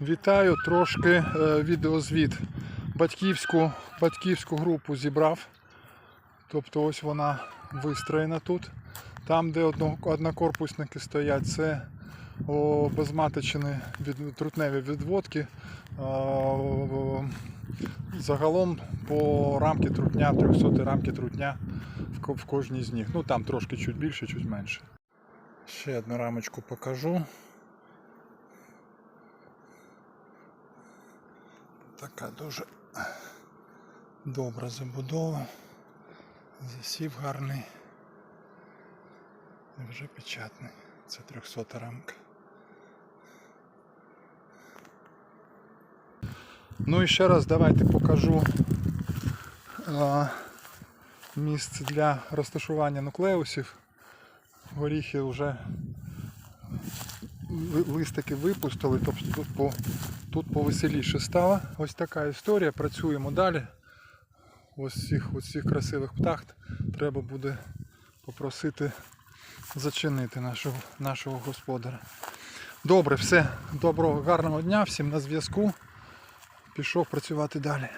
Вітаю, трошки е, відеозвіт. Батьківську, батьківську групу зібрав. Тобто ось вона вистроєна тут. Там, де однокорпусники стоять, це обезматочені від, трутневі відводки. Загалом по рамки трутня, 300 рамки трутня в кожній з них. Ну там трошки чуть більше, чуть менше. Ще одну рамочку покажу. Така дуже добра забудова. Засів гарний. І вже печатний. Це 300 рамка. Ну і ще раз давайте покажу а, місце для розташування нуклеусів. Горіхи вже листики випустили, тобто тут, по, тут повеселіше стало. Ось така історія. Працюємо далі. Ось цих, ось цих красивих птах треба буде попросити зачинити нашого, нашого господаря. Добре, все. Доброго, гарного дня, всім на зв'язку. Пішов працювати далі.